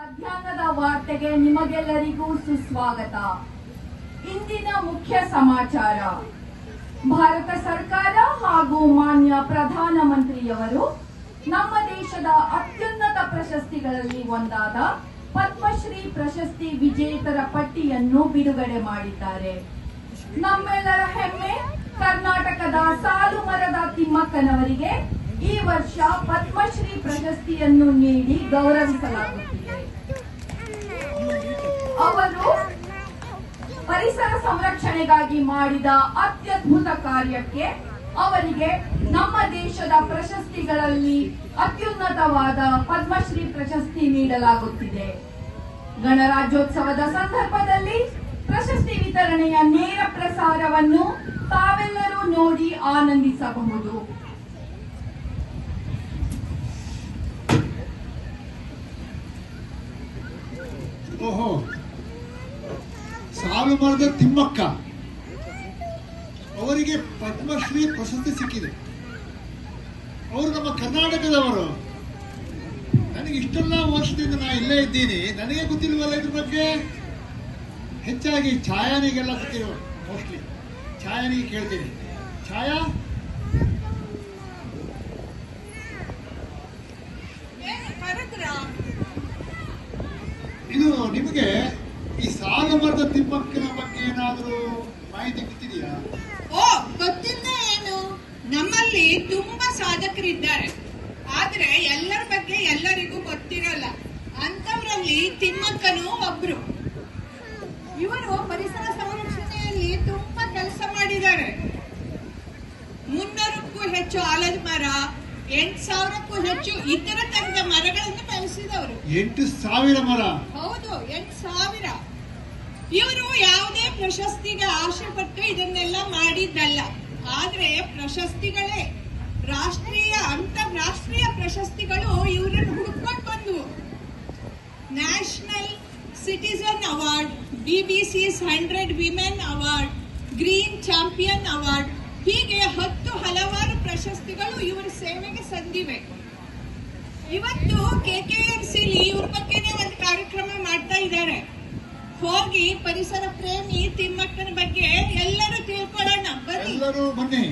ಮಧ್ಯಾಹ್ನದ ವಾರ್ತೆಗೆ ನಿಮಗೆಲ್ಲರಿಗೂ ಸುಸ್ವಾಗತ. ಇಂದಿನ ಮುಖ್ಯ ಸಮಾಚಾರ. ಭಾರತ ಸರ್ಕಾರ ಹಾಗೂ ಮಾನ್ಯ ಪ್ರಧಾನಮಂತ್ರಿಯವರು ನಮ್ಮ ದೇಶದ ಅತ್ಯುನ್ನತ ಪ್ರಶಸ್ತಿಗಳಲ್ಲಿ ಒಂದಾದ ಪದ್ಮಶ್ರೀ ಪ್ರಶಸ್ತಿ ವಿಜೇತರ ಪಟ್ಟಿಯನ್ನು ಬಿಡುಗಡೆ ಮಾಡಿದ್ದಾರೆ. ನಮ್ಮೆಲ್ಲರ ಹೆಮ್ಮೆ, ಕರ್ನಾಟಕದ ಸಾಲು ಮರದ ತಿಮ್ಮಕ್ಕನವರಿಗೆ ಈ ವರ್ಷ ಪದ್ಮಶ್ರೀ ಪ್ರಶಸ್ತಿಯನ್ನು ನೀಡಿ ಗೌರವಿಸಲಾಗುತ್ತಿದೆ ಅವರು ಪರಿಸರ ಸಂರಕ್ಷಣೆಗಾಗಿ ಮಾಡಿದ ಅತ್ಯದ್ಭುತ ಕಾರ್ಯಕ್ಕೆ ಅವರಿಗೆ ನಮ್ಮ ದೇಶದ ಪ್ರಶಸ್ತಿಗಳಲ್ಲಿ ಅತ್ಯುನ್ನತವಾದ ಪದ್ಮಶ್ರೀ ಪ್ರಶಸ್ತಿ ನೀಡಲಾಗುತ್ತಿದೆ. ಗಣರಾಜ್ಯೋತ್ಸವದ ಸಂದರ್ಭದಲ್ಲಿ ಪ್ರಶಸ್ತಿ ವಿತರಣೆಯ ನೇರ ಪ್ರಸಾರವನ್ನು ತಾವೆಲ್ಲರೂ ನೋಡಿ ಆನಂದಿಸಬಹುದು. ಓಹೋ. ಸಾಲು ಮರದ ತಿಮ್ಮಕ್ಕ. ಅವರಿಗೆ ಪದ್ಮಶ್ರೀ ಪ್ರಶಸ್ತಿ ಸಿಕ್ಕಿದೆ. ಅವರು ನಮ್ಮ ಕರ್ನಾಟಕದವರು. ನನಗೆ ಇಷ್ಟೆಲ್ಲ ವರ್ಷದಿಂದ ನಾ ಇಲ್ಲೇ ಇದ್ದೀನಿ. ನನಗೆ ಗೊತ್ತಿಲ್ವಲ್ಲ ಇದ್ರ ಬಗ್ಗೆ? ಹೆಚ್ಚಾಗಿ ಛಾಯಾನಿಗೆಲ್ಲ ಸಿಕ್ಕಿರೋ ಮೋಸ್ಟ್ಲಿ. ಛಾಯಾನಿಗೆ ಕೇಳ್ತೀನಿ. ಛಾಯಾ? ಇದು ನಿಮಗೆ ಈ ಸಾಲು ಮರದ ತಿಮ್ಮಕ್ಕನ ಬಗ್ಗೆ ಏನಾದರೂ ಮಾಹಿತಿ ಗೊತ್ತಿದೆಯಾ ಓ ಗೊತ್ತಿಲ್ಲ ಏನು ನಮ್ಮಲ್ಲಿ ತುಂಬಾ ಸಾಧಕರಿದ್ದಾರೆ. ಆದ್ರೆ ಎಲ್ಲರ ಬಗ್ಗೆ ಎಲ್ಲರಿಗೂ ಗೊತ್ತಿರಲ್ಲ. ಅಂತವರಲ್ಲಿ ತಿಮ್ಮಕ್ಕನು ಒಬ್ರು. ಇವರು ಪರಿಸರ ಸಂರಕ್ಷಣೆಯಲ್ಲಿ ತುಂಬಾ ಕೆಲಸ ಮಾಡಿದ್ದಾರೆ. ಮುನ್ನೂರಕ್ಕೂ ಹೆಚ್ಚು ಆಲದ ಮರ ಎಂಟ್ ಸಾವಿರಕ್ಕೂ ಹೆಚ್ಚು ಇತರ ತರದ ಮರಗಳನ್ನು ಬೆಳೆಸಿದವರು. ಎಂಟು ಸಾವಿರ ಮರ. ಹೌದು ಎಂಟ್ ಸಾವಿರ ಇವರು ಯಾವುದೇ ಪ್ರಶಸ್ತಿಗೆ ಆಶೆ ಪಟ್ಟು ಇದನ್ನೆಲ್ಲ ಮಾಡಿದ್ದಲ್ಲ. ಆದ್ರೆ ಪ್ರಶಸ್ತಿಗಳೇ ರಾಷ್ಟ್ರೀಯ ಅಂತಾರಾಷ್ಟ್ರೀಯ ಪ್ರಶಸ್ತಿಗಳು ಇವರನ್ನು ಹುಡುಕೊಂಡು ಬಂದವು. National citizen award BBC's hundred women award, green champion award, ಹೀಗೆ ಹತ್ತು ಹಲವಾರು ಪ್ರಶಸ್ತಿಗಳು ಇವರ ಸೇವೆಗೆ ಸಂದಿವೆ. ಇವತ್ತು ಕೆಕೆಎಂಸಿಲಿ ಇವ್ರ ಬಗ್ಗೆನೇ ಒಂದು ಕಾರ್ಯಕ್ರಮ ಮಾಡ್ತಾ ಇದ್ದಾರೆ ಹೋಗಿ ಪರಿಸರ ಪ್ರೇಮಿ ತಿಮ್ಮಕ್ಕನ ಬಗ್ಗೆ ಎಲ್ಲರೂ ತಿಳ್ಕೊಳ್ಳೋಣ. ಎಲ್ಲರೂ ಬನ್ನಿ.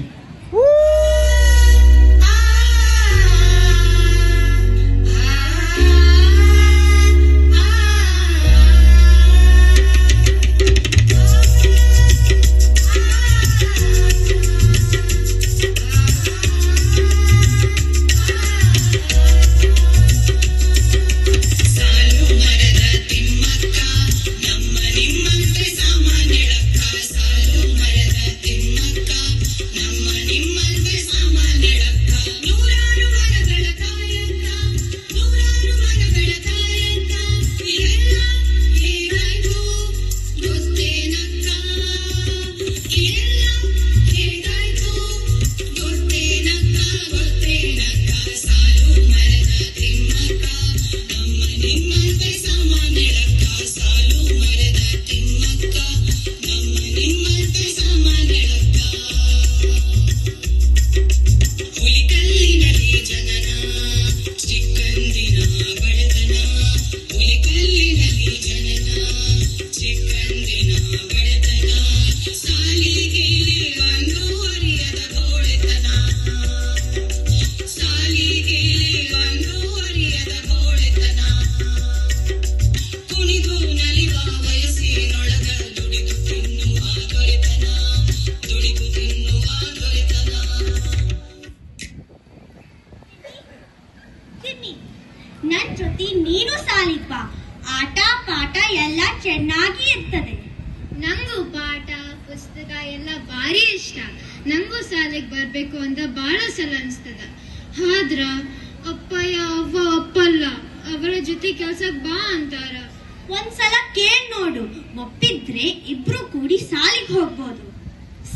ಒಪ್ಪಿದ್ರೆ ಇಬ್ರು ಕೂಡಿ ಸಾಲಿಗೆ ಹೋಗ್ಬೋದು.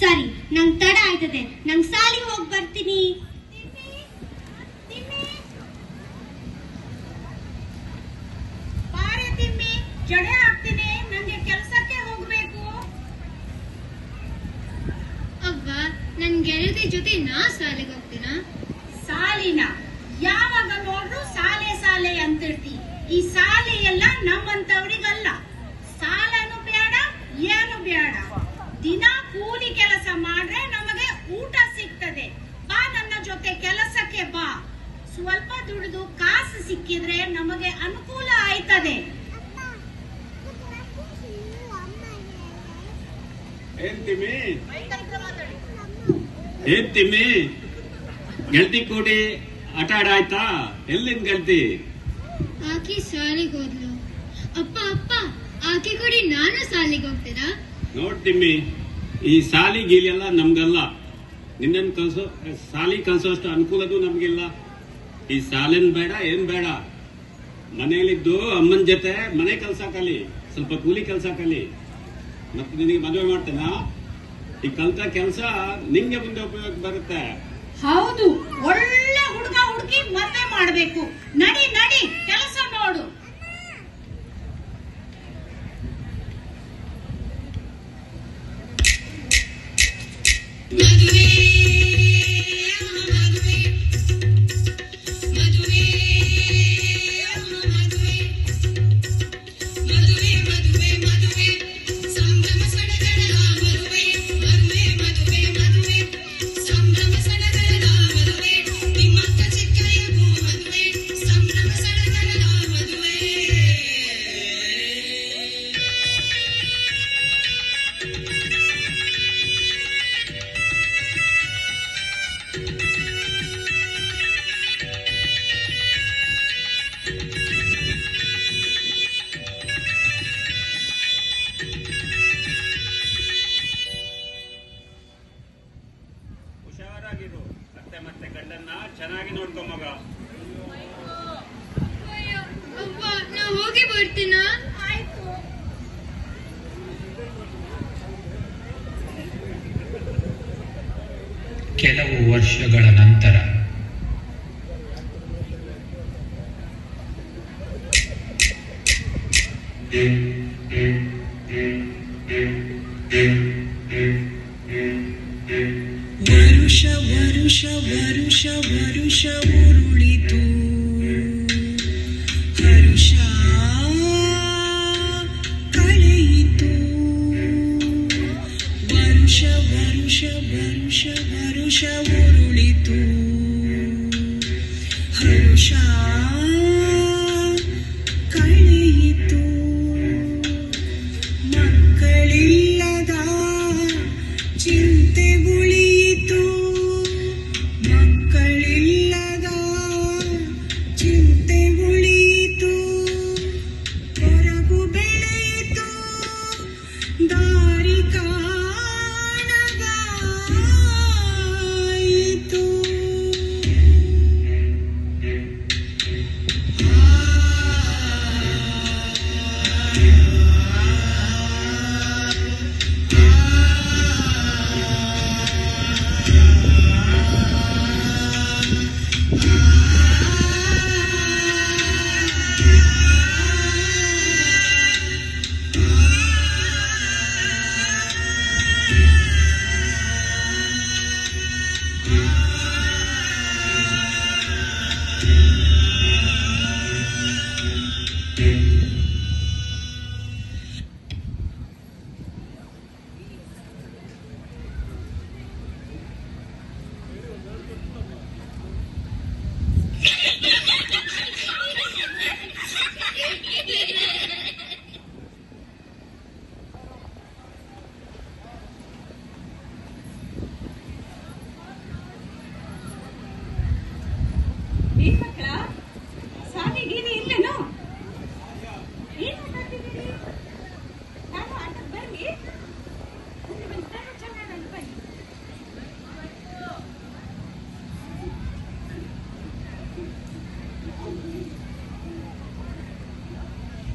ಸರಿ ನಂಗ್ ತಡ ಆಯ್ತದೆ. ನಂಗ್ ಸಾಲಿಗೆ ಹೋಗ್ ಬರ್ತೀನಿ. ಜಡೆ ಹಾಕ್ತೀನಿ ನಂಗೆ ಕೆಲಸಕ್ಕೆ ಹೋಗ್ಬೇಕು. ಅವ್ವ ನನ್ ಗೆಳತಿ ಜೊತೆ ನಾ ಸಾಲಿಗೆ ಹೋಗ್ತೀನ? ಸಾಲಿನ. ಯಾವಾಗ ನೋಡ್ರು ಸಾಲೆ ಸಾಲೆ ಅಂತಿರ್ತಿ. ಈ ಸಾಲೆ ಎಲ್ಲ ಸ್ವಲ್ಪ ದುಡಿದು ಕಾಸು ಸಿಕ್ಕಿದ್ರೆ ನಮಗೆ ಅನುಕೂಲ ಆಯ್ತದೆ. ತಿಮ್ಮಿ ಗೆಳತಿ ಕೂಡಿ ಆಟ ಆಡ ಆಯ್ತಾ? ಎಲ್ಲಿಂದ ಗೆಲ್ತಿ? ಆಕಿ ಶಾಲೆಗೆ ಹೋದ್ಲು. ಅಪ್ಪ ಅಪ್ಪ ಆಕೆ ಕೂಡಿ ನಾನು ಶಾಲೆಗೆ ಹೋಗ್ತೀರಾ ನೋಡ್ ತಿಮ್ಮಿ ಈ ಸಾಲಿ ಗೀಲೆಲ್ಲ ನಮ್ಗಲ್ಲ. ನಿನ್ನನ್ ಕಲ್ಸೋ ಸಾಲಿ ಕಲ್ಸೋಷ್ಟು ಅನುಕೂಲದು ನಮ್ಗಿಲ್ಲ. ಈ ಸಾಲಿನ ಬೇಡ, ಏನ್ ಬೇಡ. ಮನೆಯಲ್ಲಿದ್ದು ಅಮ್ಮನ ಜೊತೆ ಮನೆ ಕೆಲಸ ಕಲಿ ಸ್ವಲ್ಪ ಕೂಲಿ ಕೆಲಸ ಕಲಿ ಮತ್ತೆ ನಿನಗೆ ಮದುವೆ ಮಾಡ್ತೇನ? ಈ ಕಲ್ತ ಕೆಲಸ ನಿಂಗೆ ಮುಂದೆ ಉಪಯೋಗ ಬರುತ್ತೆ. ಹೌದು, ಒಳ್ಳೆ ಹುಡುಗ ಹುಡುಗಿ ಮದುವೆ ಮಾಡಬೇಕು. ನಡಿ ನಡಿ, ಕೆಲಸ ನೋಡು. ಹುಷಾರಾಗಿರು ಮತ್ತೆ ಮತ್ತೆ ಗಂಡನ್ನ ಚೆನ್ನಾಗಿ ನೋಡ್ಕೊ ಮಗ. ಹೋಗಿ ಬರ್ತೀನ ಕೆಲವು ವರ್ಷಗಳ ನಂತರ ವರುಷ ವರುಷ ಏನ್ ಮಕ್ಕಳ ಸಾಲಿ ಗೀಲಿ ಇಲ್ಲೇನು ಏನ್ ಮಾತಾಡ್ತಿದ್ದೀರಿ ನಾನು ಆಟಕ್ಕೆ ಬರ್ಲಿ ಬನ್ನಿ, ಬನ್ನಿ, ನಾನು ಚೆನ್ನಾಗಲ್ಲ, ಬನ್ನಿ.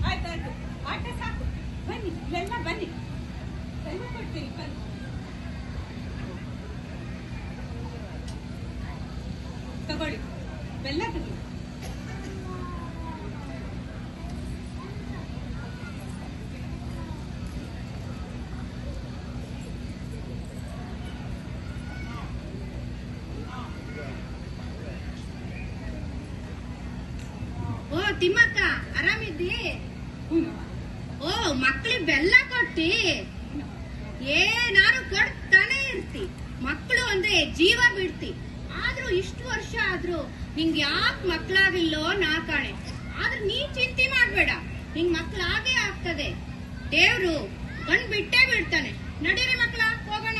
ಆಯ್ತಾಯ್ತು ಆಟ ಸಾಕು ಬನ್ನಿ ಇಲ್ಲೆಲ್ಲ ಬನ್ನಿ ಬೆಲ್ಲ ಕೊಡ್ತೀನಿ ಬನ್ನಿ ತಗೊಳ್ಳಿ ಬೆಲ್ಲ ತಗೊಳ್ಳಿ ಓ ತಿಮ್ಮಕ್ಕ, ಆರಾಮಿದ್ದಿ? ಓ, ಮಕ್ಳಿಗೆ ಬೆಲ್ಲ ಕೊಟ್ಟಿ? ಏನಾರು ಕೊಡ್ತಾನೆ ಇರ್ತಿ. ಮಕ್ಕಳು ಅಂದ್ರೆ ಜೀವ ಬಿಡ್ತಿ. ಆದ್ರೂ ಇಷ್ಟು ವರ್ಷ ಆದ್ರೂ ನಿಂಗ್ ಯಾಕೆ ಮಕ್ಕಳಾಗಿಲ್ಲೋ ನಾ ಕಾಣೆ. ಆದ್ರೆ ನೀ ಚಿಂತೆ ಮಾಡ್ಬೇಡ. ನಿಂಗ್ ಮಕ್ಕಳಾಗೇ ಆಗ್ತದೆ. ದೇವ್ರು ಗಂಡ್ ಬಿಟ್ಟೇ ಬಿಡ್ತಾನೆ ನಡೀರಿ ಮಕ್ಕಳ ಹೋಗೋಣ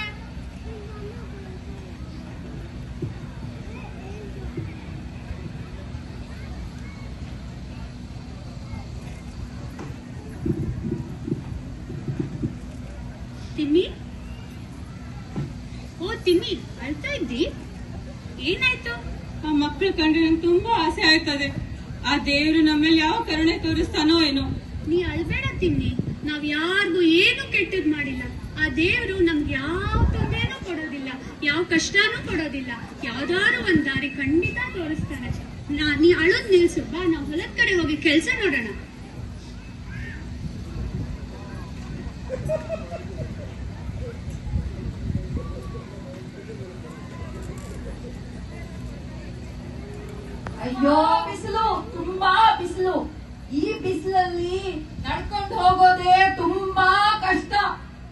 ತಿಮ್ಮಿ ಓ ತಿಮ್ಮಿ ಅಳ್ತಾ ಇದ್ದಿ ಏನಾಯ್ತು ಆ ಮಕ್ಕಳು ಕಂಡ್ರೆ ನಂಗೆ ತುಂಬಾ ಆಸೆ ಆಯ್ತದೆ ಆ ದೇವ್ರು ನಮ್ಮಲ್ಲಿ ಯಾವ ಕರುಣೆ ತೋರಿಸ್ತಾನೋ ಏನೋ. ನೀ ಅಳ್ಬೇಡ ತಿನ್ನಿ ನಾವ್ ಯಾರಿಗೂ ಏನು ಕೆಟ್ಟದ್ ಮಾಡಿಲ್ಲ. ಆ ದೇವ್ರು ನಮ್ಗೆ ಯಾವ ತೊಂದರೆನೂ ಕೊಡೋದಿಲ್ಲ ಯಾವ ಕಷ್ಟನೂ ಕೊಡೋದಿಲ್ಲ. ಯಾವ್ದಾದ್ರು ಒಂದ್ ದಾರಿ ಖಂಡಿತ ತೋರಿಸ್ತಾನೆ. ನಾ ನೀ ಅಳೋದ್ ನಿಲ್ಸು ಬಾ ನಾವ್ ಹೊಲದ ಕಡೆ ಹೋಗಿ ಕೆಲ್ಸ ನೋಡೋಣ. ಅಯ್ಯೋ ಬಿಸಿಲು ತುಂಬಾ ಬಿಸಿಲು ಈ ಬಿಸಿಲಲ್ಲಿ ನಡ್ಕೊಂಡು ಹೋಗೋದೇ ತುಂಬಾ ಕಷ್ಟ.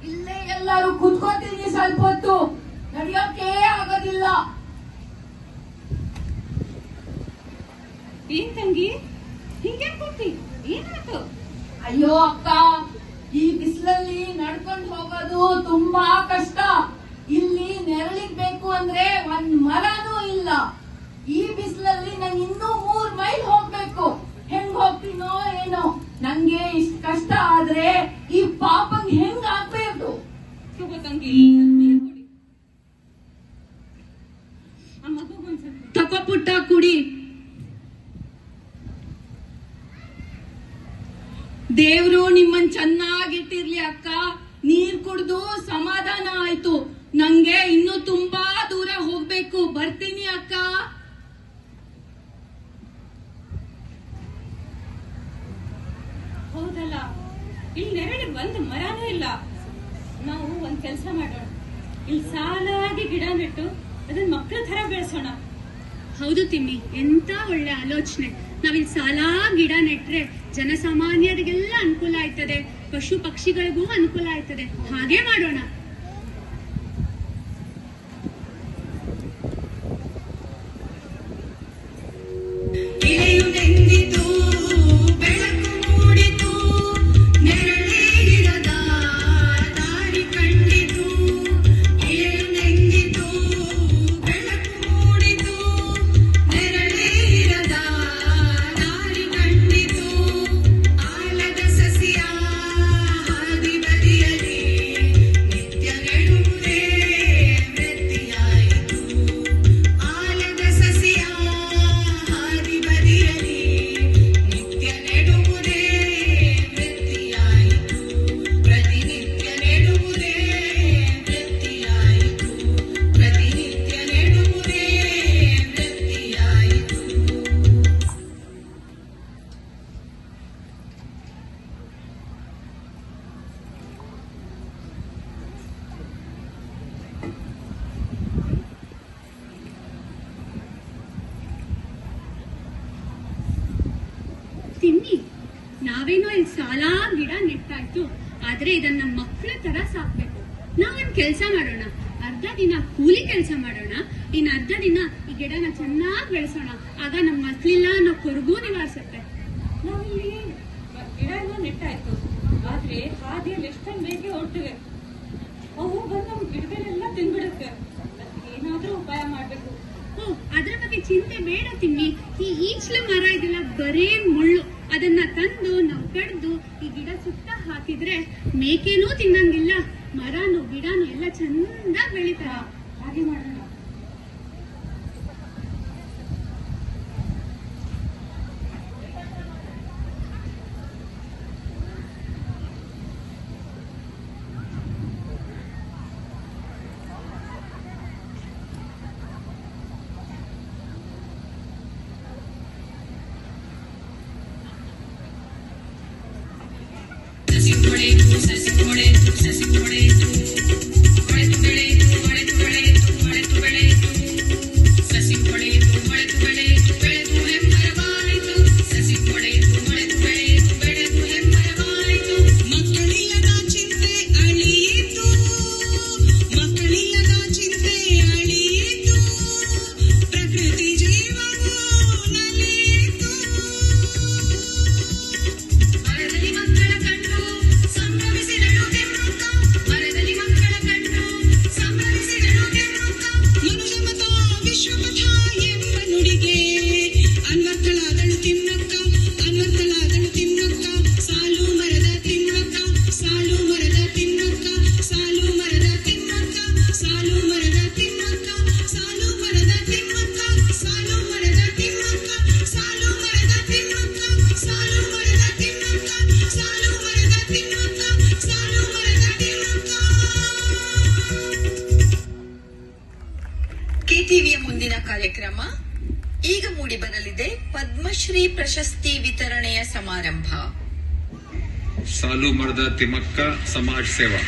ಇಲ್ಲೇ ಎಲ್ಲರೂ ಕುತ್ಕೋತೀನಿ ಸ್ವಲ್ಪ ಹೊತ್ತು. ನಡೆಯೋಕೆ ಆಗೋದಿಲ್ಲ. ಏನ್ ತಂಗಿ? ಹಿಂಗೆ ಕೂತಿ? ಏನಾಯ್ತು? ಅಯ್ಯೋ ಅಕ್ಕ ಈ ಬಿಸಿಲಲ್ಲಿ ನಡ್ಕೊಂಡು ಹೋಗೋದು ತುಂಬಾ ಕಷ್ಟ. ಇಲ್ಲಿ ನೆರಳಿಗ್ ಬೇಕು ಅಂದ್ರೆ ಒಂದ್ ಮರನೂ ಇಲ್ಲ. ಈ ಬಿಸಿಲಲ್ಲಿ ನಾನು ಇನ್ನೂ ಮೂರ್ ಮೈಲ್ ಹೋಗ್ಬೇಕು. ಹೆಂಗ್ ಹೋಗ್ತೀನೋ ಏನೋ? ನಂಗೆ ಇಷ್ಟ ಕಷ್ಟ ಆದ್ರೆ ಈ ಪಾಪಂಗ್ ಹೆಂಗ್ ಆಗ್ಬೇಕು? ತಕೋ ಪುಟ್ಟ ಕುಡಿ. ದೇವ್ರು ನಿಮ್ಮನ್ ಚೆನ್ನಾಗಿಟ್ಟಿರ್ಲಿ ಅಕ್ಕ. ನೀರ್ ಕುಡ್ದು ಸಮಾಧಾನ ಆಯ್ತು. ನಂಗೆ ಇನ್ನು ತುಂಬಾ ದೂರ ಹೋಗ್ಬೇಕು. ಬರ್ತೀನಿ ಅಕ್ಕ. ಹೌದಲ್ಲ? ಇಲ್ಲಿ ನೆರಳಿಗೆ ಒಂದು ಮರನೂ ಇಲ್ಲ. ನಾವು ಒಂದ್ ಕೆಲಸ ಮಾಡೋಣ. ಇಲ್ಲಿ ಸಾಲಾಗಿ ಗಿಡ ನೆಟ್ಟು ಅದನ್ನ ಮಕ್ಕಳ ತರ ಬೆಳೆಸೋಣ. ಹೌದು ತಿಮ್ಮಿ, ಎಂತ ಒಳ್ಳೆ ಆಲೋಚನೆ. ನಾವಿಲ್ಲಿ ಸಾಲಾ ಗಿಡ ನೆಟ್ರೆ ಜನಸಾಮಾನ್ಯರಿಗೆಲ್ಲ ಅನುಕೂಲ ಆಯ್ತದೆ, ಪಶು ಪಕ್ಷಿಗಳಿಗೂ ಅನುಕೂಲ ಆಯ್ತದೆ. ಹಾಗೆ ಮಾಡೋಣ. ನಾವೇನೋ ಇಲ್ಲಿ ಸಾಲಾ ಗಿಡ ನೆಟ್ಟಾಯ್ತು ಆದ್ರೆ ಇದನ್ನ ಮಕ್ಕಳ ತರ ಸಾಕ್ಬೇಕು. ನಾವೊಂದ್ ಕೆಲ್ಸ ಮಾಡೋಣ ಅರ್ಧ ದಿನ ಕೂಲಿ ಕೆಲಸ ಮಾಡೋಣ ಇನ್ ಅರ್ಧ ದಿನ ಈ ಗಿಡನ ಚೆನ್ನಾಗಿ ಬೆಳೆಸೋಣ. ಆಗ ನಮ್ಮ ಮಕ್ಳಿಲ್ಲ ಅನ್ನೋ ಕೊರಗೂ ನಿವಾರಿಸುತ್ತೆ. ನಾವಿಲ್ಲಿ ಗಿಡ ಎಲ್ಲ ನೆಟ್ಟಾಯ್ತು ಆದ್ರೆ ಹಾದಿಯಲ್ಲಿ ಎಷ್ಟೊಂದು ಬೇಗ ಹೊರಟಿವೆ. ಅವು ಬಂದು ನಮ್ಮ ಗಿಡಗಳೆಲ್ಲ ತಿನ್ಬಿಡುತ್ತೆ. ಏನಾದ್ರೂ ಉಪಾಯ ಮಾಡ್ಬೇಕು. ಓ ಅದ್ರ ಬಗ್ಗೆ ಚಿಂತೆ ಬೇಡ ತಿಮ್ಮಿ. ಈ ಈಚ್ಲು ಮರ ಇದೆಲ್ಲ ಬರೇ ಮುಳ್ಳು. ಅದನ್ನ ತಂದು ನಾವು ಕಡ್ದು ಈ ಗಿಡ ಸುತ್ತ ಹಾಕಿದ್ರೆ ಮೇಕೆನೂ ತಿನ್ನಂಗಿಲ್ಲ, ಮರನು ಗಿಡನು ಎಲ್ಲ ಚಂದ ಬೆಳಿತಾರ ಹಾಗೆ ಮಾಡೋಣ ಸಾಲು ಮರದ ತಿಮ್ಮಕ್ಕ ಸಮಾಜ ಸೇವಾ.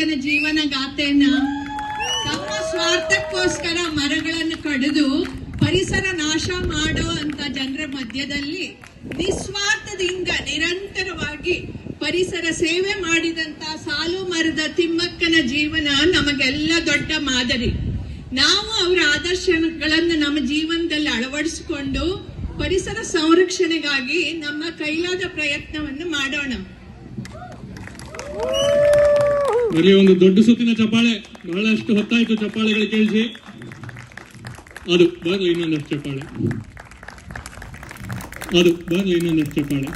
ತಿಮ್ಮಕ್ಕನ ಜೀವನ ಗಾಥೆಯನ್ನ ತಮ್ಮ ಸ್ವಾರ್ಥಕ್ಕೋಸ್ಕರ ಮರಗಳನ್ನು ಕಡಿದು ಪರಿಸರ ನಾಶ ಮಾಡೋ ಅಂತ ಜನರ ಮಧ್ಯದಲ್ಲಿ ನಿಸ್ವಾರ್ಥದಿಂದ ನಿರಂತರವಾಗಿ ಪರಿಸರ ಸೇವೆ ಮಾಡಿದಂತ ಸಾಲು ಮರದ ತಿಮ್ಮಕ್ಕನ ಜೀವನ ನಮಗೆಲ್ಲ ದೊಡ್ಡ ಮಾದರಿ. ನಾವು ಅವರ ಆದರ್ಶಗಳನ್ನು ನಮ್ಮ ಜೀವನದಲ್ಲಿ ಅಳವಡಿಸಿಕೊಂಡು ಪರಿಸರ ಸಂರಕ್ಷಣೆಗಾಗಿ ನಮ್ಮ ಕೈಲಾದ ಪ್ರಯತ್ನವನ್ನು ಮಾಡೋಣ. ಬರಲಿ ಒಂದು ದೊಡ್ಡ ಸುತ್ತಿನ ಚಪ್ಪಾಳೆ, ಬಹಳಷ್ಟು ಹೊತ್ತಾಯಿತು ಚಪ್ಪಾಳೆಗಳು ಕೇಳಿಸಿ. ಅದು ಬರ್ಲಿ ಇನ್ನೊಂದಷ್ಟು ಚಪ್ಪಾಳೆ. ಅದು ಬರ್ಲಿ ಇನ್ನೊಂದಷ್ಟು ಚಪ್ಪಾಳೆ.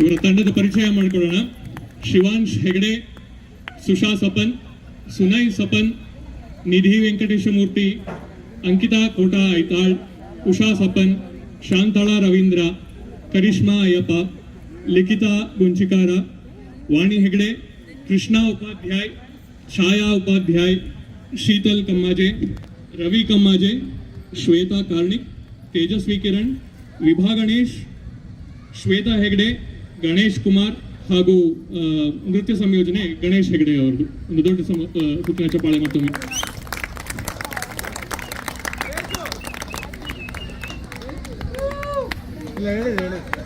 ಇವರ ತಂಡದ ಪರಿಚಯ ಮಾಡಿಕೊಳ್ಳೋಣ. ಶಿವಾಂಶ್ ಹೆಗಡೆ, ಸುಶಾ ಸಪನ್, ಸುನೈ ಸಪನ್, ನಿಧಿ ವೆಂಕಟೇಶ ಮೂರ್ತಿ ಅಂಕಿತಾ ಕೋಟಾ ಐತಾಳ್, ಉಷಾ ಸಪನ್, ಶಾಂತಳಾ ರವೀಂದ್ರ, ಕರಿಷ್ಮಾ ಅಯ್ಯಪ್ಪ, ಲಿಖಿತಾ ಗುಂಚಿಕಾರ ವಾಣಿ ಹೆಗಡೆ ಕೃಷ್ಣಾ ಉಪಾಧ್ಯಾಯ್ ಛಾಯಾ ಉಪಾಧ್ಯಾಯ್ ಶೀತಲ್ ಕಮ್ಮಾಜೆ ರವಿ ಕಮ್ಮಾಜೆ ಶ್ವೇತಾ ಕಾರ್ಣಿಕ್ ತೇಜಸ್ವಿ ಕಿರಣ್ ವಿಭಾ ಗಣೇಶ್ ಶ್ವೇತಾ ಹೆಗಡೆ ಗಣೇಶ್ ಕುಮಾರ್ ಹಾಗೂ ಆ, ನೃತ್ಯ ಸಂಯೋಜನೆ ಗಣೇಶ್ ಹೆಗಡೆ ಅವರದು ಒಂದು ದೊಡ್ಡ ಸಮ ಆ, ಸುತ್ತಿನ ಚಪ್ಪಾಳೆ ಮತ್ತೊಮ್ಮೆ ಇಲ್ಲ ಹೇಳಿ ಹೇಳಿ ಹೆಸರು